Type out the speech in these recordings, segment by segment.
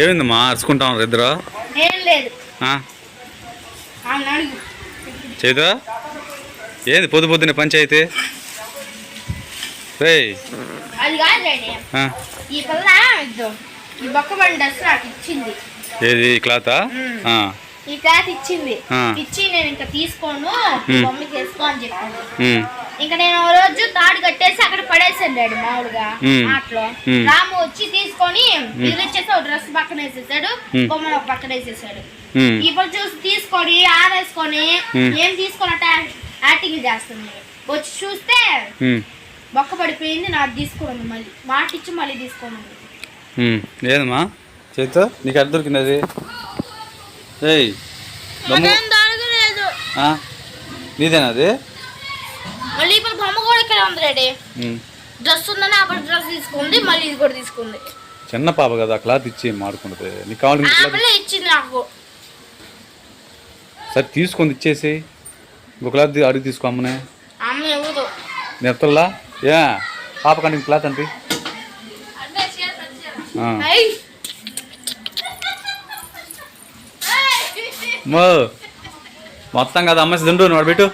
ఏమైందమ్మా? అరుచుకుంటాం ఇద్దరు? చేతురా? ఏంది పొద్దు పొద్దున్న పంచాయితీ? ఇచ్చింది. ఏది? క్లాతా? ఈ క్లాత్ ఇచ్చింది. ఇచ్చి నేను ఇంకా తీసుకోను మ్మ్. మమ్మీకి వేసుకో అని చెప్పాను ఇంకా నేను ఓ రోజు తాడు కట్టేసి అక్కడ పడేసాను డాడీ మామూలుగా మ్మ్. ఆటలో. రాము వచ్చి తీసుకొని వచ్చేసి ఒక డ్రెస్ పక్కన వేసేసాడు మ్మ్. బొమ్మను ఒక పక్కన వేసేసాడు ఇప్పుడు చూసి తీసుకొని ఆరేసుకొని. ఏం తీసుకున్నట్టు యాక్టింగ్ చేస్తుంది వచ్చి చూస్తే బొక్క పడిపోయింది నాకు తీసుకోండి మళ్ళీ మాట ఇచ్చి మళ్ళీ తీసుకోండి ఉమ్. ఏదమ్మా చేతు నీకు అర్థం దొరికింది అది ఏయ్ దమ్ము నీదేనా అది? మళ్ళీ ఇప్పుడు బొమ్మ కూడా ఇక్కడ ఉంది రెడీ. డ్రెస్ ఉందని అక్కడ డ్రెస్ తీసుకుంది మళ్ళీ ఇది కూడా తీసుకుంది. చిన్న పాప కదా క్లాత్ ఇచ్చి మాడుకుంటుంది? నీకు కావాలి ఇచ్చింది నాకు. సరే తీసుకొని ఇచ్చేసి. ఇంకో క్లాత్ అడిగి తీసుకో అమ్మనే. నెత్తల్లా ఏ పాప కంటే క్లాత్ అంటే. మో. మొత్తం కదా అమ్మేసి దిండు నువ్వు పెట్టు.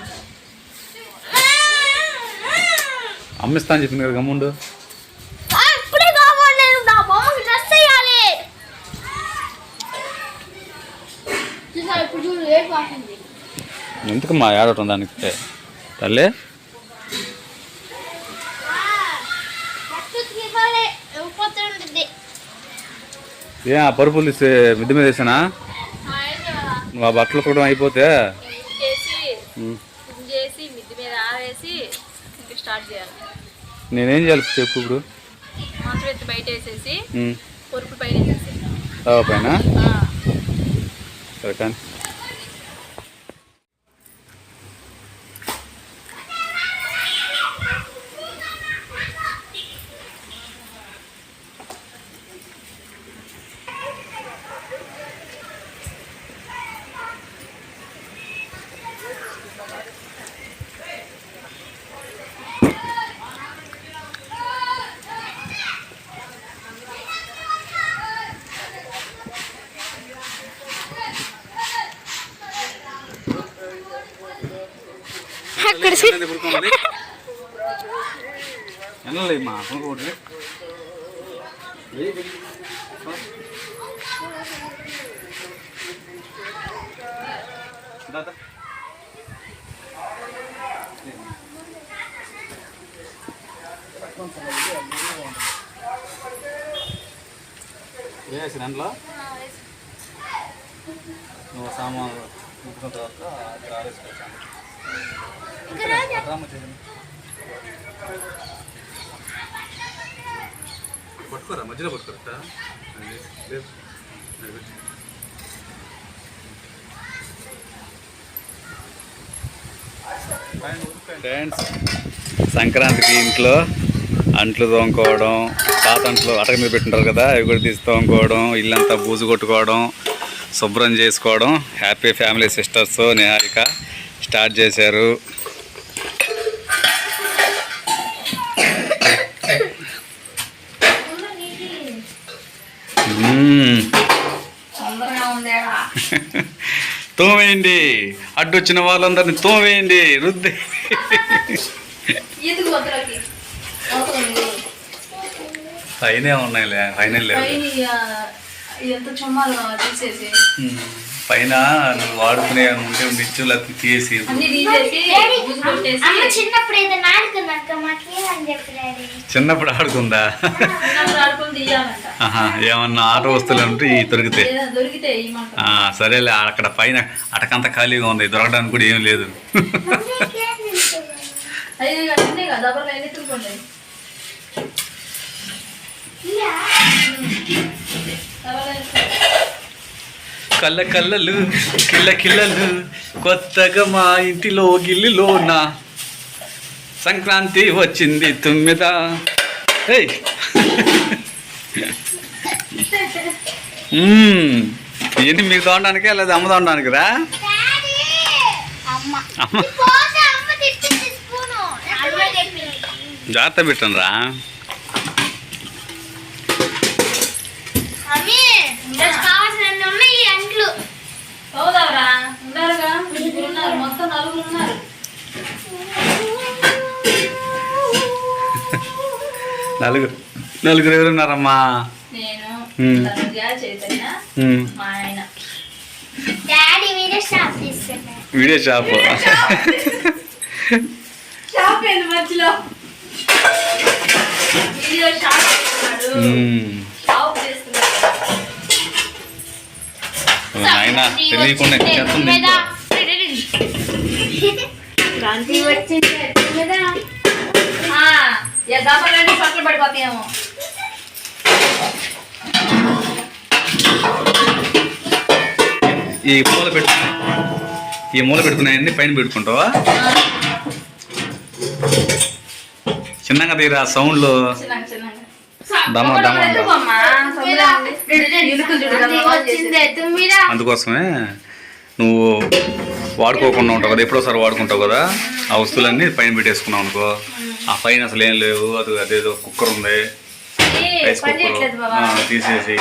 అమ్మిస్తా అని చెప్పింది కదా గమ్ముండు. ఎందుకు మా ఏడవటం దానికి? తల్లి. ఏ పరుపులు తీసి మిద్దె మీద వేసానా? ఆ బట్టలు కూడా అయిపోతే. నేనేం చేయాలి చెప్పు ఇప్పుడు? పైన సరే కానీ. అక్కడ ఎన్నలేమ్మా కొనుక్కోటి వేసి దాంట్లో నువ్వు సామాన్లు ముట్టుకున్న తర్వాత అక్కడ ఆరేసుకోవచ్చు పట్టుకోరా మధ్యలో పట్టుకోరా. ఫ్రెండ్స్ సంక్రాంతికి ఇంట్లో అంట్లు తోముకోవడం పాత అంట్లు అటక మీద పెట్టుంటారు కదా అవి కూడా తీసి తోముకోవడం ఇల్లంతా బూజు కొట్టుకోవడం శుభ్రం చేసుకోవడం. Happy family sisters Niharika. Start చేశారు. తోమేయండి. అడ్డొచ్చిన వాళ్ళందరినీ తోమేయండి. రుద్ది. లేదు. పైనే ఉన్నాయిలే పైన ఇక ఎంత చుమ్మాలు తీసేసి. మ్మ్. పైన నువ్వు వాడుకునే ఉంటే లేకపోతే తీసి చిన్నప్పుడు ఆడుకుందా? ఏమన్నా ఆట వస్తువులు ఉంటే ఈ దొరికితే. సరేలే అక్కడ పైన అటకంతా ఖాళీగా ఉంది దొరకడానికి కూడా ఏం లేదు అన్నీ కదా డబ్బులు ఎన్ని తిరుగుంటాయి కళ్ళ కళ్ళలు కిల్ల కిల్లలు కొత్తగా మా ఇంటిలో గిల్లిలోన? సంక్రాంతి వచ్చింది తుమ్మిద. ఏయ్. ఏంటి మీకు తోడడానికే లేదా అమ్మ తోడడానికి రా జాగ్రత్త పెట్టండి రా నలుగురు నలుగురు. ఎవరు ఉన్నారమ్మా వీడియో షాప్. మధ్యలో? షాప్ నాయనా తెలియకుండా చేస్తుంది పడిపోతాయేమో. ఈ మూల పెట్టుకుని ఈ మూల పెట్టుకున్నాయన్ని పైన పెట్టుకుంటావా? చిన్నగా తీరా సౌండ్లు అందుకోసమే నువ్వు వాడుకోకుండా ఉంటావు కదా ఎప్పుడోసారి వాడుకుంటావు కదా ఆ వస్తువులన్నీ పైన పెట్టేసుకున్నావు అనుకో. ఆ పైన అసలు ఏం లేవు అది అదేదో కుక్కర్ ఉంది. Rice cooker. తీసేసి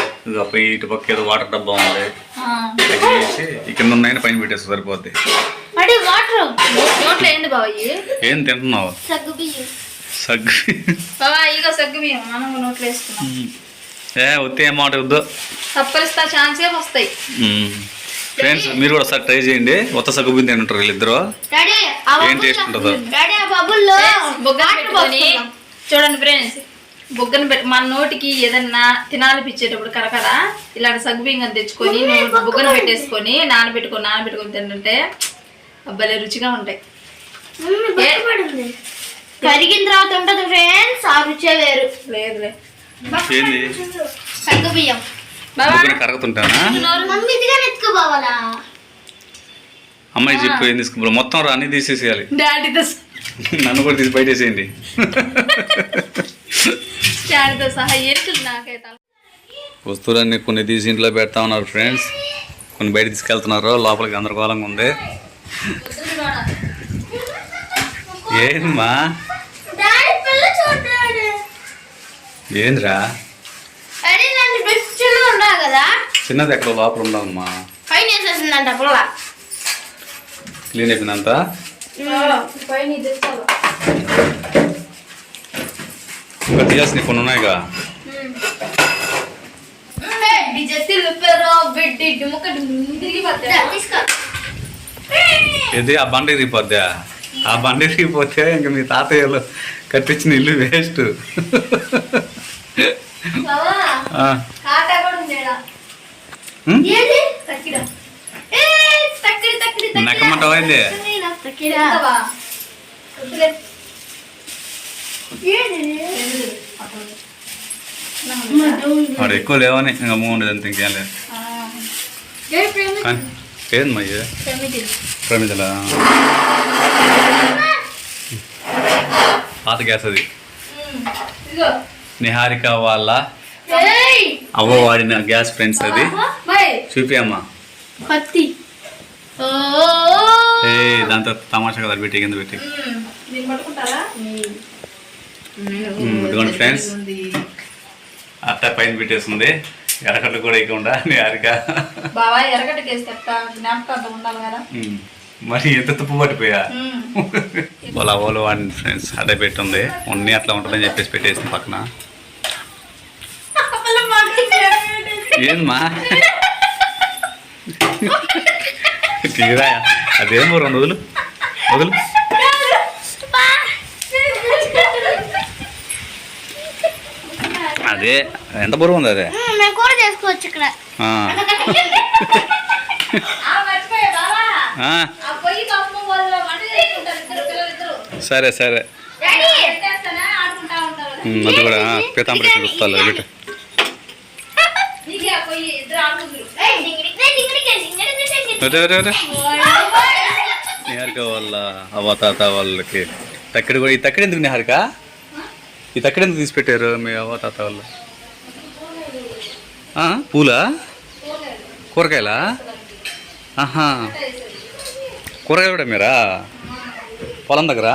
పై ఇటు పక్క ఏదో వాటర్ డబ్బా ఉంది. ఈ కింద ఉన్నాయని పైన పెట్టేస్తే సరిపోద్ది. ఏం తింటున్నావు? సగ్గు. బియ్యం సగ్గు బియ్యం మనం నోట్లో వేసుకున్నాం ఏ వస్తే ఏం మాట వద్దు. తప్పరిస్తా ఛాన్స్ వస్తాయి. ఫ్రెండ్స్ మీరు కూడా ఒకసారి ట్రై చేయండి. కొత్త సగ్గు బింది తింటారు వీళ్ళిద్దరు. ఏం టేస్ట్ ఉంటుందో. చూడండి ఫ్రెండ్స్ బొగ్గన పెట్టి మన నోటికి ఏదన్నా తినాలనిపించేటప్పుడు కరకర ఇలాంటి సగ్గు బియ్యం తెచ్చుకొని బొగ్గన పెట్టేసుకొని నానబెట్టుకొని నానబెట్టుకొని తింటుంటే భలే రుచిగా ఉంటాయి. కరిగిన తర్వాత ఉంటుంది ఫ్రెండ్స్ ఆ రుచే వేరు. లేదులే ఏంది సగ్గు బియ్యం. బాబా బుగ్గన కరగతుంటానా? మమ్మీ ఇదిగా ఎత్తుకోవాలా అమ్మాయి చెప్పు ఏం తీసుకు మొత్తం రా అన్ని తీసేసేయాలి నన్ను కూడా తీసి బయటేసేయండి. డాడీతో సహా ఎరుకులు నాకైతే? వస్తువులన్నీ కొన్ని తీసి ఇంట్లో పెడతా ఉన్నారు ఫ్రెండ్స్ కొన్ని బయట తీసుకెళ్తున్నారు లోపలికి గందరగోళంగా ఉంది. ఏందమ్మా? ఏందిరా? చిన్నది ఎక్కడ లోపల పిల్ల? క్లీన్ అయిపోయిందంతా? ఇంకా తీయాల్సినవి కొన్ని ఉన్నాయిగా? ఇది ఆ బండ ఇరిగిపోద్దా? ఆ బండ ఇరిగిపోతే ఇంకా మీ తాతయ్యలు కట్టించిన ఇల్లు వేస్ట్? వద్దులే. వాడు ఎక్కువ లేవని ఇంకా మూడు అంత ఇంకేం లేదు. ఏందమ్మా ఇది ప్రమిది. ప్రమిదల? పాత గ్యాస్ అది. నిహారిక వాళ్ళ అవ్వ వాడిన గ్యాస్ ఫ్రెండ్స్ అది. చూపి అమ్మా ఏ దాంతో తమాషా కదా పెట్టి కింద పెట్టి. ఇదిగోండి ఫ్రెండ్స్. అట్ట పైన పెట్టేస్తుంది ఎడకట్లు కూడా ఇవ్వకుండా నిహారిక బావా ఎరగట్టుకేసి చెప్తా జ్ఞాపకార్థం ఉండాలి కదా? మరి ఎంత తుప్పు పట్టిపోయా. వాళ్ళ అవ్వలు వాడిన ఫ్రెండ్స్ అదే పెట్టుంది. ఉన్ని అట్లా ఉంటుందని చెప్పేసి పెట్టేసింది పక్కన. ఏందమ్మా తీరా అదేమో రెండు వదులు. వదులు. అదే ఎంత బరువు ఉంది అదే? మ్మ్, కూర చేసుకోవచ్చు ఇక్కడ. సరే సరే. అది కూడా పీతాంబరి చూస్తాను అదే నిహారిక వాళ్ళ అవ్వ తాత వాళ్ళకి. తక్కిడి కూడా ఈ తక్కిడి ఎందుకు నిహారిక? ఈ తక్కిడి ఎందుకు తీసి పెట్టారు మీ అవ్వ తాత వాళ్ళు? పూలా? కూరగాయలా? ఆహా. కూరగాయలు కూడా మీరా పొలం దగ్గర.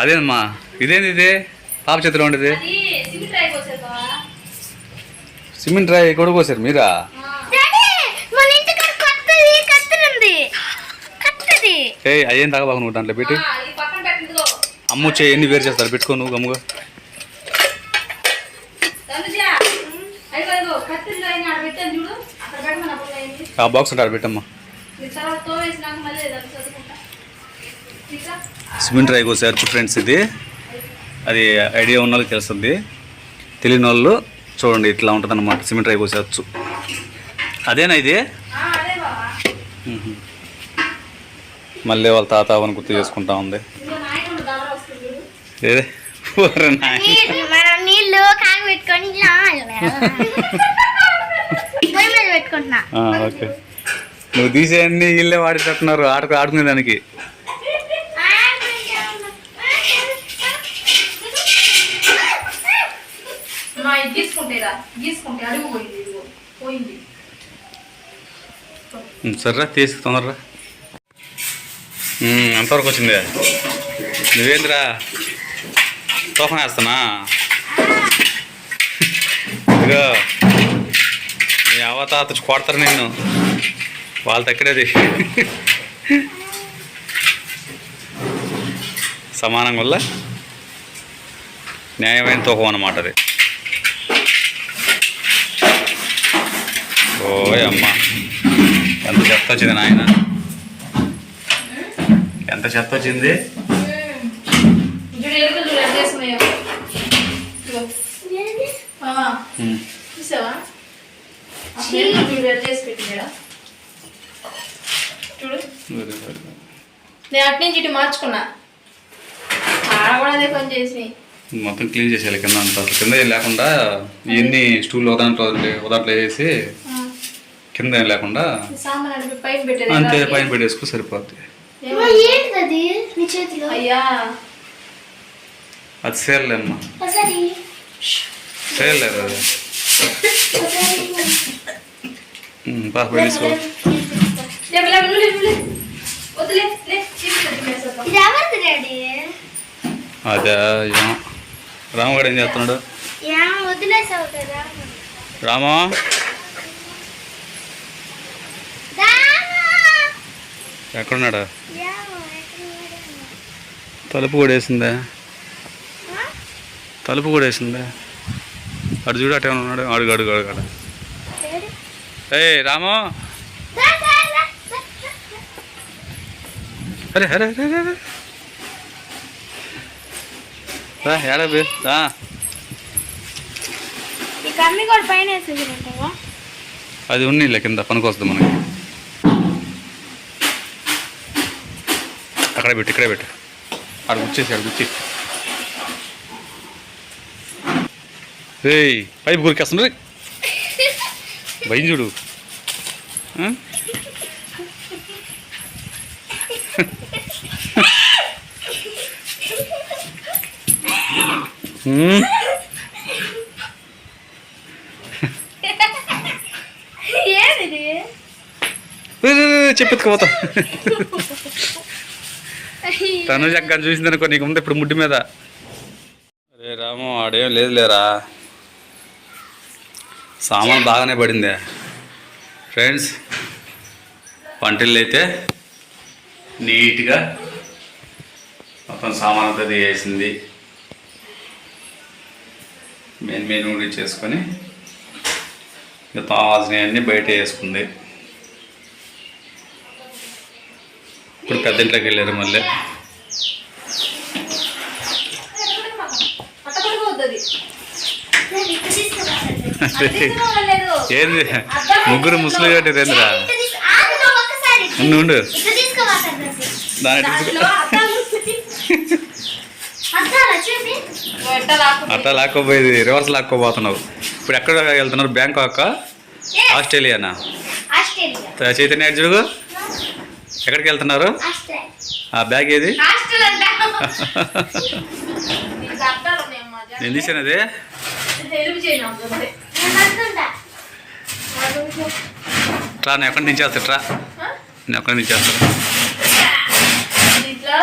అదేనమ్మా. ఇదేంది ఇది? పాప చేతిలో ఉండేది? సిమెంట్ రాయి కూడా కోసారు మీరా? డాడీ మన ఇంటికి కొత్తది కత్తెర ఉంది. కత్తెది. ఏ అయ్యేం తాగబాకు నువ్వు దాంట్లో పెట్టి. అమ్మ వచ్చి ఎన్ని వేరు చేస్తారు? పెట్టుకో నువ్వు గమ్ముగా ఆ బాక్స్ ఉంటాడు పెట్టమ్మా. సిమెంట్ రాయి కోసారు ఫ్రెండ్స్ ఇది. అది ఐడియా ఉన్న వాళ్ళకి తెలుస్తుంది. తెలియని వాళ్ళు చూడండి ఇట్లా ఉంటుంది అనమాట సిమెంట్ రాయి కోసేయచ్చు. అదేనా ఇది. మళ్ళీ వాళ్ళ తాత అవని గుర్తు చేసుకుంటా ఉంది ఇంకో నాయకుడు దావరా వస్తుంది చూడు ఏదే ఓరి నాయన. నీళ్ళు మనం నీళ్ళు కాగి పెట్టుకొని ఇలా పొయ్యి మీద పెట్టుకుంటున్నా. ఆ, ఓకే. నువ్వు తీసేయన్ని వీళ్ళే వాడేటట్టున్నారు ఆడుకు ఆడుకునే దానికి. సర్రా తీసి తొందరరా. ఉమ్, ఎంతవరకు వచ్చింది నువ్వేంద్రా? తోఫం వేస్తానా ఇదిగో మీ అవతాత కొడతారు నేను వాళ్ళ తక్కడేది సమానం వల్ల న్యాయమైన తూకం అన్నమాట అది. ఓయ్ అమ్మ ఎంత చెత్త వచ్చింది నాయన? ఎంత చెత్త వచ్చింది? చూసావా? చేసి పెట్టిందా చూడు. నేను అటు నుంచి ఇటు మార్చుకున్నా. ఆడ కూడా అదే పని చేసి. మొత్తం క్లీన్ చేసేయాలి కింద అంతా. కింద ఏం లేకుండా ఇవన్నీ స్టూల్ ఉదాంట్లో ఉదాంట్లో వేసి కింద ఏం లేకుండా అంతే. పైన పెట్టేసుకో చేతిలో? అయ్యా. అది సేర్లే అమ్మ ఒకసారి సేర్లేదు అది ఉమ్, బా పెట్టేసుకో లేవు, లేవు, నువ్వు లేవు, లేవు. వద్దులే లే చీపురు తినేసేద్దాం. ఇది ఎవరిది డాడీ? అదే రామగాడు ఏం చేస్తున్నాడు? రామా. రామా! ఎక్కడున్నాడు? తలుపు కూడా వేసిందా? తలుపు కూడా వేసిందా అటు చూడు అటే ఉన్నాడు. అడుగు అడుగు అడుగు? ఏయ్ రాము. అరే అరే అరే అరే, రా ఏడా బే? రా. అది ఉన్నీళ్ళ కింద పనికొస్తుంది మనకి. అక్కడ పెట్టు ఇక్కడే పెట్టు. అక్కడ గుచ్చేసి అక్కడ గుచ్చి ఏయ్ పైపు గురికేస్తుంది భయం చూడు. చెప్పెత్తుకోపోతా తను చక్కగా చూసింది అనుకో నీకు ఉంది ఇప్పుడు ముడ్డి మీద. అరే రాము ఆడేం లేదు లేరా? సామాన్ బాగానే పడిందే. ఫ్రెండ్స్ వంటిల్లు అయితే నీట్గా మొత్తం సామాన్ అంతా వేసింది మెయిన్ మెయిన్ కూడా చేసుకొని ఇంకా కావాల్సినవన్నీ బయట వేసుకుంది. ఇప్పుడు పెద్ద ఇంట్లోకి వెళ్ళారు మళ్ళీ. ఏంది? ముగ్గురు ముసలి ఇటు ఉండు దాని అట్లా లాక్కోపోయేది రివర్స్ లాక్కోబోతున్నావు. ఇప్పుడు ఎక్కడ వెళ్తున్నారు? బ్యాంకాక్ ఆస్ట్రేలియానా? ఆస్ట్రేలియా. చైతన్య అర్జుడు ఎక్కడికి వెళ్తున్నారు? ఆస్ట్రేలియా. ఆ బ్యాగ్ ఏది. నేను తీసాను అది. నేను ట్రా నేను ఎక్కడి నుంచి చేస్తా ట్రా? నేను ఎక్కడి నుంచి దీంట్లో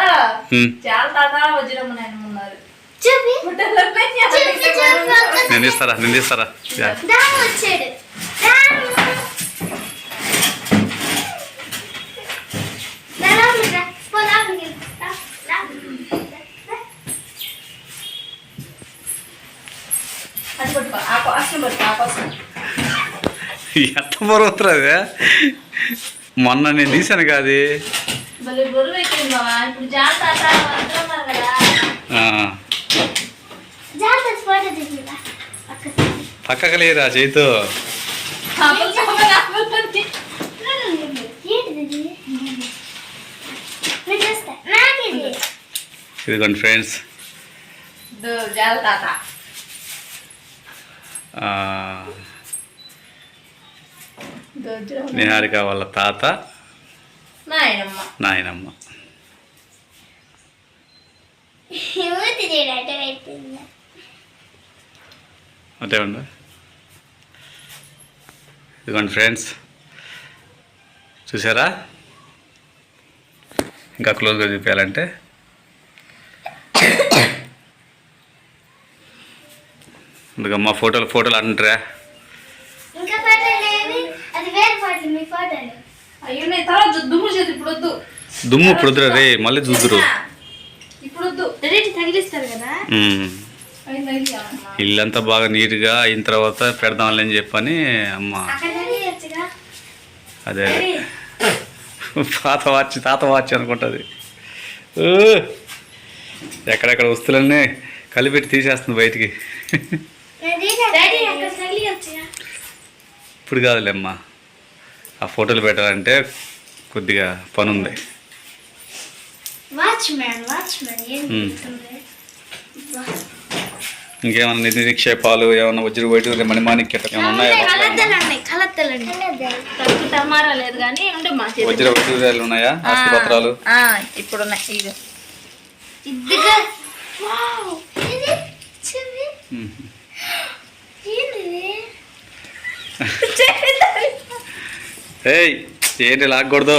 చాలా తాత వజ్రమ్మ నాయనమ్మ ఉన్నారు చూపి గుడ్డలన్నీ చూపి చూపి ఒక్కసారి. నేను తీస్తారా నేను తీస్తారా యా. రాము వచ్చాడు రాము. రా, రాము రా. పో, అది పట్టుకో ఆ కోసం పట్టుకో ఆ కోసం ఎంత బరువుతుంది అదే మొన్న నేను తీసాను కాదు పక్కకు లేరా నాకేది ఇదిగోండి ఫ్రెండ్స్. జాగ్రత్త నిహారిక వాళ్ళ తాత. నాయనమ్మ. అంతే ఉందా ఇదిగోండి ఫ్రెండ్స్. చూసారా? ఇంకా క్లోజ్గా చూపించాలంటే అందుకమ్మా ఫోటోలు ఫోటోలు అంటారా? ఇంకా ఫోటోలు ఏవి అది వేరే ఫోటోలు మీ ఫోటోలు. అయ్యో నేను తర్వాత దుమ్ము చేతి ఇప్పుడు వద్దు. దుమ్ము ఇప్పుడు వద్దురా రే మళ్ళీ చూద్దురు ఇప్పుడు వద్దు. తగిలిస్తారు కదా. ఇల్లంతా బాగా నీట్గా అయిన తర్వాత పెడదాంలే అని చెప్పని అమ్మ. అదే పాత వాచ్ తాత వాచ్ అనుకుంటుంది! ఎక్కడెక్కడ వస్తువులన్నీ కలిపెట్టి తీసేస్తుంది బయటికి. ఇప్పుడు కాదులేమ్మా ఆ ఫోటోలు పెట్టాలంటే కొద్దిగా పని ఉంది ఇంకేమన్నా నిధి నిక్షేపాలు ఏమన్నా వజ్ర వైద్యులు మణిమాణిక్య ఏమైనా ఉన్నాయా కలద్దలు ఉన్నాయి? కలద్దలు ఉన్నాయి తక్కువ టమారా లేదు కానీ ఉండే మా చేతి వజ్ర వైద్యురాలు ఉన్నాయా? ఆస్తి పత్రాలు ఆ, ఇప్పుడు ఉన్నాయి ఇగో ఇదిగా వావ్ ఇది చివి ఉమ్. ఏంటిది ఏయ్ ఏంటి లాక్కూడదు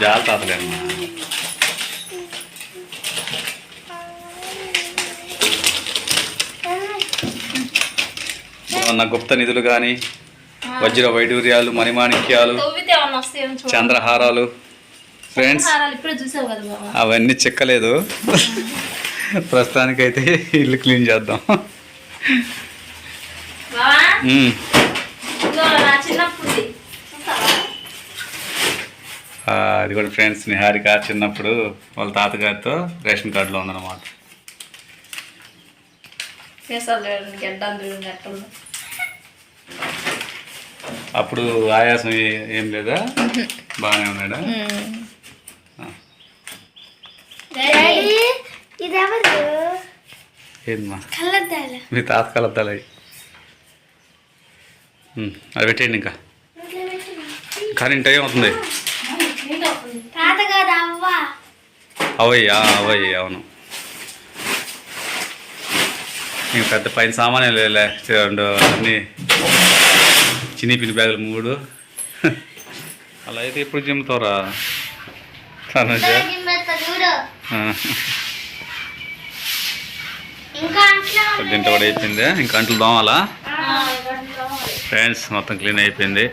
జాలి తాతలేమ్మా ఏమన్నా గుప్త నిధులు కానీ వజ్ర వైడూర్యాలు మణిమాణిక్యాలు చంద్రహారాలు ఫ్రెండ్స్ అవన్నీ చెక్కలేదు. ప్రస్తుతానికైతే ఇల్లు క్లీన్ చేద్దాం. అది కూడా ఫ్రెండ్స్ నిహారిక చిన్నప్పుడు వాళ్ళ తాతగారితో రేషన్ కార్డులో ఉందన్నమాట. అప్పుడు ఆయాసం ఏ- ఏం లేదా? బాగానే ఉన్నాడా? ఏందమ్మా? మీ తాత కలద్దాలి అది పెట్టేయండి ఇంకా. కానీ టైం అవుతుంది? తాత కాదు అవ్వ? అవయ్యా అవయ్య అవును. ఇంక పెద్ద పైన సామాన్యం లేలే రెండు అన్ని చిన్ని పిన్ని బ్యాగులు మూడు. అలా అయితే ఎప్పుడు జిమ్ముతావురా? తనుజ జిమ్మెత్త చూడు ఆ, ఇంకా అంట్లో దీంట్లో కూడా అయిపోయింది. ఇంకా అంట్లు దోమాలా ఫ్రెండ్స్ మొత్తం క్లీన్ అయిపోయింది.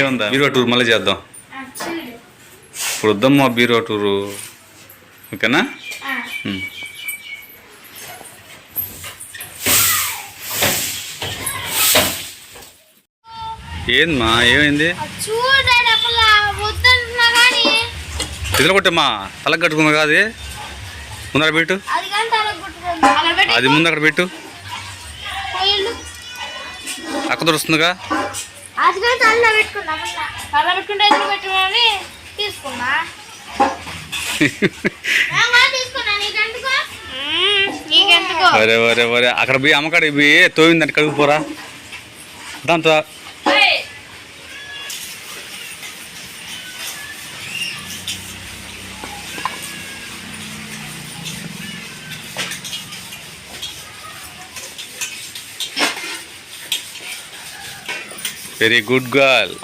ఏముందా? బీరో టూర్ మళ్ళీ చేద్దాం. ఇప్పుడు వద్దమ్మా బీరో టూరు. ఓకేనా? ఏందమ్మా ఏమైంది? ఇదిలో కొట్టమ్మా. తలకు కట్టుకుందా కాదు ముందర పెట్టు. అది ముందు అక్కడ పెట్టు. అక్క దొరుకుతుందిగా తల నీకెందుకు వరే వరే అక్కడ పోయి అమ్మకాడికి పోయి తోవిందంటే కడుగుపోరా దాంతో! వెరీ గుడ్ గర్ల్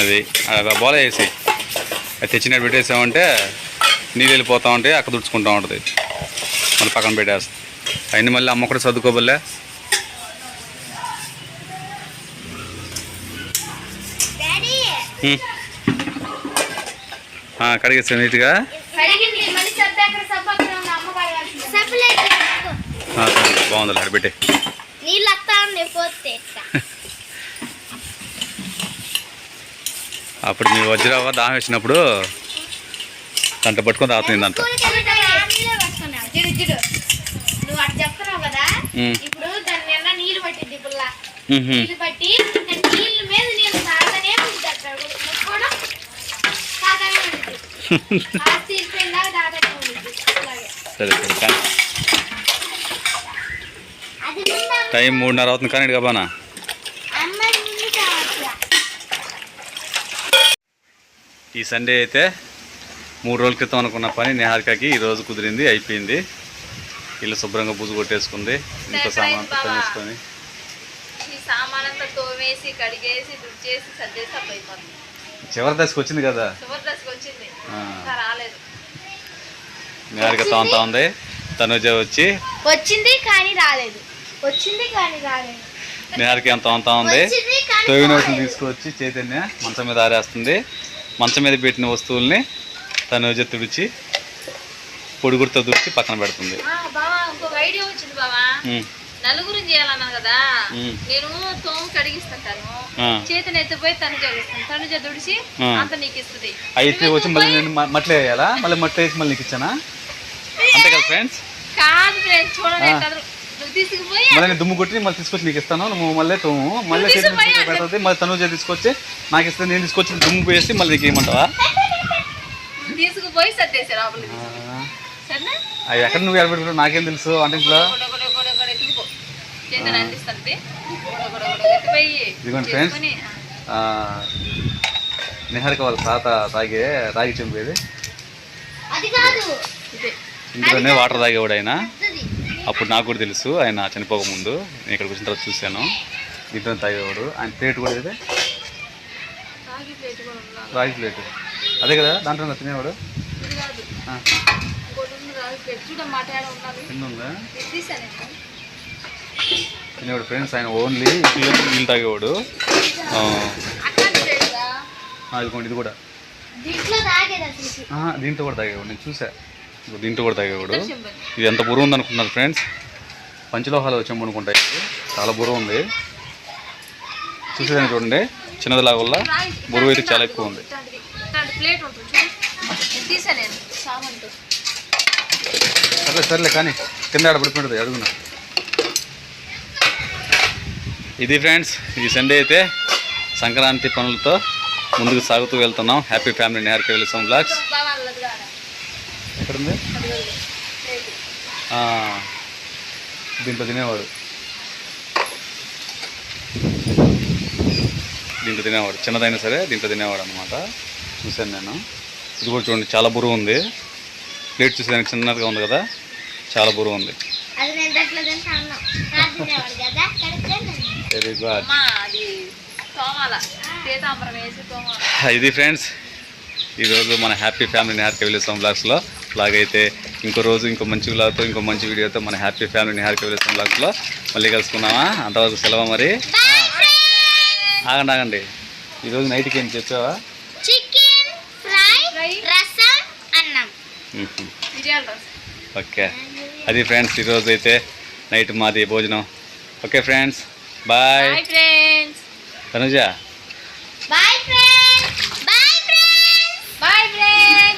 అది అలా బోల వేసి. అది తెచ్చినట్టు పెట్టేసామంటే నీళ్ళు వెళ్ళిపోతా ఉంటే అక్కడ తుడుచుకుంటా ఉంటుంది. మళ్ళీ పక్కన పెట్టేస్తాం. అయిన మళ్ళీ అమ్మ కూడా చదువుకోబోలే ఆ, సరే, బాగుంది అక్కడ పెట్టి అప్పుడు మీ వజ్రావ దాహం వేసినప్పుడు దాంట్లో పట్టుకొని తాగుతుంది దాంట్లో. ఇప్పుడు దాని నీళ్ళు పట్టింది పుల్ల. నీళ్ళు పట్టి దాని నీళ్ళ మీద నీళ్ళు తాగనే ఉంటుంది అక్కడ ముట్టుకోవడం తాగనే ఉంటుంది ఆ తీరిపోయిందా తాగనే ఉంటుంది అలాగే సరే సరే కానీ. టైం మూడున్నర అవుతుంది కానీ కావచ్చు ఈ సండే అయితే మూడు రోజుల క్రితం అనుకున్న పని నిహారికకి ఈ రోజు కుదిరింది అయిపోయింది. ఇల్లు శుభ్రంగా బుజు కొట్టేసుకుంది ఇంకో సామాన్ అయిపోతుంది చివరి దశకు వచ్చింది కదా చివరి దశకు వచ్చింది ఆ. ఇంకా రాలేదు. నిహారిక తోంతా ఉంది తనుజ వచ్చి వచ్చింది కానీ రాలేదు. వచ్చింది కానీ రాలేదు. నిహారిక ఎంత తోంతా ఉంది వచ్చింది కానీ తొగిన వాటిని తీసుకొచ్చి చైతన్య మంచం మీద ఆరేస్తుంది. మంచం మీద పెట్టిన వస్తువుల్ని తనుజ తుడిచి పొడిగుడితో తుడిచి పక్కన పెడుతుంది. ఆ, బావా ఇంకొక ఐడియా వచ్చింది బావా. ఉమ్, నలుగురిని చేయాలన్నాను కదా. నేను తోము కడిగిస్తుంటాను. చేతిని ఎత్తిపోయి తను చేస్తాను తను దుడిచి. అంత నీకు ఇస్తుంది అయితే వచ్చి మళ్ళీ నేను మట్లో వేయాలా? మళ్ళీ మట్లో వేసి మళ్ళీ నీకు ఇచ్చానా అంతే కదా ఫ్రెండ్స్ కాదు ఫ్రెండ్స్ చూడండి తీసుకుపోయి మళ్ళీ దుమ్ము కొట్టి మళ్ళీ తీసుకొచ్చి నీకు ఇస్తాను నువ్వు మళ్ళీ తోము మళ్ళీ చేతి పెడుతుంది. మళ్ళీ తనుజ తీసుకొచ్చి నాకు ఇస్తే నేను తీసుకొచ్చి దుమ్ము వేసి మళ్ళీ నీకు ఏమంటావా తీసుకుపోయి సరేనా? అవి ఎక్కడ నువ్వు ఎడబెట్టుకుంటావు నాకేం తెలుసు? వంటింట్లో గొడ గొడ గొడ గొడ ఎత్తుకుపో చేతిని అందిస్తుంది గొడ గొడ గొడ ఎత్తిపోయి ఇదిగోండి ఫ్రెండ్స్ నిహారిక వాళ్ళ తాత తాగే రాగి చెంపేది ఇందులోనే వాటర్ తాగేవాడు ఆయన అప్పుడు నాకు కూడా తెలుసు ఆయన చనిపోక ముందు నేను ఇక్కడికి వచ్చిన తర్వాత చూశాను దీంట్లో తాగేవాడు ఆయన ప్లేట్ కూడా ఇదే రాగి ప్లేట్ అదే కదా దాంట్లో తినేవాడు ఇది తినేవాడు ఫ్రెండ్స్ ఆయన ఓన్లీ ఇంట్లో నీళ్ళు తాగేవాడు. ఇదిగోండి ఇది కూడా. దీంట్లో కూడా తాగేవాడు నేను చూసా దీంట్లో కూడా తాగేవాడు. ఇది ఎంత బురువు ఉంది అనుకుంటున్నారు ఫ్రెండ్స్ పంచలోహాలు చెంబు అనుకుంటాయి. చాలా బురువు ఉంది. చూసేదాన్ని చూడండి. చిన్నది లాగల్లా రాగి బరువు అయితే చాలా ఎక్కువ ఉంది. సర్లే సర్లే కానీ కింద ఆడ పడిపోతుంది అడుగున. ఇది ఫ్రెండ్స్ ఈ సండే అయితే సంక్రాంతి పనులతో ముందుకు సాగుతూ వెళ్తున్నాం. హ్యాపీ ఫ్యామిలీ నేర్కి వెళ్తాం బ్లాగ్స్ ఎక్కడుంది? దీంట్లో తినేవాడు. దీంట్లో తినేవాడు. చిన్నదైనా సరే దీంట్లో తినేవాడు అనమాట చూశాను నేను. ఇది కూడా చూడండి చాలా బురువు ఉంది. ప్లేట్ చూసేదానికి చిన్నదిగా ఉంది కదా. చాలా బురువు ఉంది. వెరీ గుడ్ ఇది ఫ్రెండ్స్ ఈరోజు మన హ్యాపీ ఫ్యామిలీ హ్యాపీ విలేసం బ్లాగ్స్లో బ్లాగ్ అయితే ఇంకో రోజు ఇంకో మంచి బ్లాగ్తో ఇంకో మంచి వీడియోతో మన హ్యాపీ ఫ్యామిలీ హ్యాపీ విలేసం బ్లాగ్స్లో మళ్ళీ కలుసుకున్నామా అంతవరకు సెలవు మరి. ఆగండి ఆగండి. ఈరోజు నైట్కి ఏం చెప్పావా ఓకే. అది ఫ్రెండ్స్ ఈరోజు అయితే నైట్ మాది భోజనం. Okay friends bye friends Tanuja bye friends bye friends bye friends